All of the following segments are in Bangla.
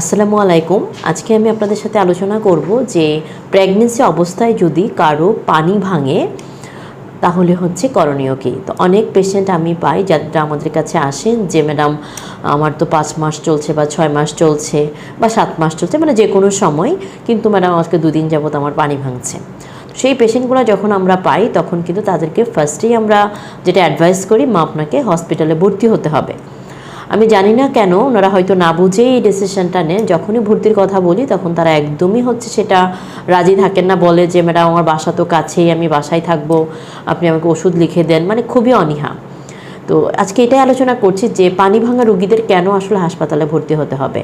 আসসালামু আলাইকুম। আজকে আমি আপনাদের সাথে আলোচনা করব যে প্রেগনেন্সি অবস্থায় যদি কারও পানি ভাঙে, তাহলে হচ্ছে করণীয় কী? তো অনেক পেশেন্ট আমি পাই যারা আমাদের কাছে আসেন যে, ম্যাডাম, আমার তো পাঁচ মাস চলছে বা ছয় মাস চলছে বা সাত মাস চলছে মানে যে কোনো সময়, কিন্তু ম্যাডাম, আজকে দুদিন যাবত আমার পানি ভাঙছে। সেই পেশেন্টগুলো যখন আমরা পাই, তখন কিন্তু তাদেরকে ফার্স্টেই আমরা যেটা অ্যাডভাইস করি, মা, আপনাকে হসপিটালে ভর্তি হতে হবে। আমি জানি না কেন, ওনারা হয়তো না বুঝেই এই ডিসিশনটা নেন। যখনই ভর্তির কথা বলি, তখন তারা একদমই হচ্ছে সেটা রাজি থাকেন না, বলে যে, ম্যাডাম, আমার বাসা তো কাছেই, আমি বাসায় থাকব, আপনি আমাকে ওষুধ লিখে দেন। মানে খুবই অনীহা। তো আজকে এটাই আলোচনা করছি যে, পানি ভাঙা রুগীদের কেন আসলে হাসপাতালে ভর্তি হতে হবে?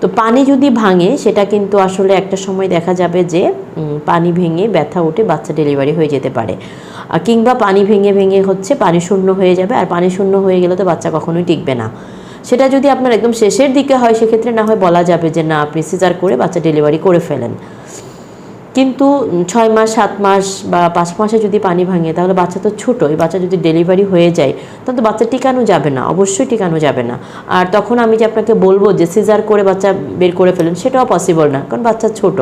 তো পানি যদি ভাঙে, সেটা কিন্তু আসলে একটা সময় দেখা যাবে যে পানি ভেঙে ব্যথা উঠে বাচ্চা ডেলিভারি হয়ে যেতে পারে। কিংবা পানি ভেঙে ভেঙে হচ্ছে পানি শূন্য হয়ে যাবে, আর পানি শূন্য হয়ে গেলে তো বাচ্চা কখনোই টিকবে না। সেটা যদি আপনার একদম শেষের দিকে হয়, সেক্ষেত্রে না হয় বলা যাবে যে, না, আপনি সিজার করে বাচ্চা ডেলিভারি করে ফেলেন। কিন্তু ছয় মাস, সাত মাস বা পাঁচ মাসে যদি পানি ভাঙে, তাহলে বাচ্চা তো ছোটো, এই বাচ্চা যদি ডেলিভারি হয়ে যায়, তাহলে তো বাচ্চা টিকানো যাবে না, অবশ্যই টিকানো যাবে না। আর তখন আমি যে আপনাকে বলব যে সিজার করে বাচ্চা বের করে ফেলেন, সেটাও পসিবল না, কারণ বাচ্চা ছোট।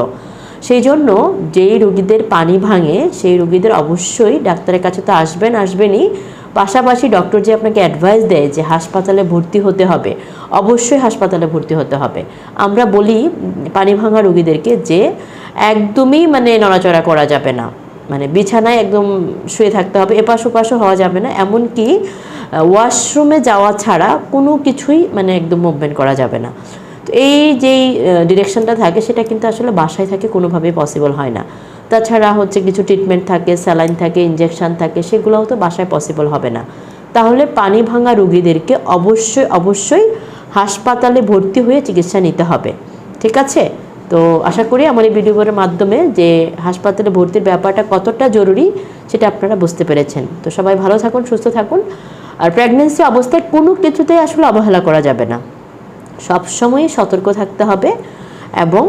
সেই জন্য যেই রুগীদের পানি ভাঙে, সেই রুগীদের অবশ্যই ডাক্তারের কাছে তো আসবেন, আসবেনই। পাশাপাশি ডক্টর যে আপনাকে অ্যাডভাইস দেয় যে হাসপাতালে ভর্তি হতে হবে, অবশ্যই হাসপাতালে ভর্তি হতে হবে। আমরা বলি পানি ভাঙা রুগীদেরকে যে একদমই মানে নড়াচড়া করা যাবে না। মানে বিছানায় একদম শুয়ে থাকতে হবে, এপাশ ওপাশও হওয়া যাবে না। এমনকি ওয়াশরুমে যাওয়া ছাড়া কোনো কিছুই মানে একদম মুভমেন্ট করা যাবে না। তো এই যেই ডিরেকশনটা থাকে, সেটা কিন্তু আসলে বাসায় থাকে, কোনোভাবেই পসিবল হয় না। তাছাড়া হচ্ছে কিছু ট্রিটমেন্ট থাকে স্যালাইন থাকে ইঞ্জেকশন থাকে, সেগুলোও তো বাসায় পসিবল হবে না। তাহলে পানি ভাঙা রুগীদেরকে অবশ্যই অবশ্যই হাসপাতালে ভর্তি হয়ে চিকিৎসা নিতে হবে। ঠিক আছে? তো আশা করি আমার এই ভিডিওর মাধ্যমে যে হাসপাতালে ভর্তির ব্যাপারটা কতটা জরুরি সেটা আপনারা বুঝতে পেরেছেন। তো সবাই ভালো থাকুন, সুস্থ থাকুন। আর প্রেগনেন্সি অবস্থায় কোনো কিছুতেই আসলে অবহেলা করা যাবে না। সবসময় সতর্ক থাকতে হবে এবং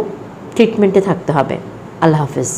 ট্রিটমেন্টে থাকতে হবে। আল্লাহ হাফিজ।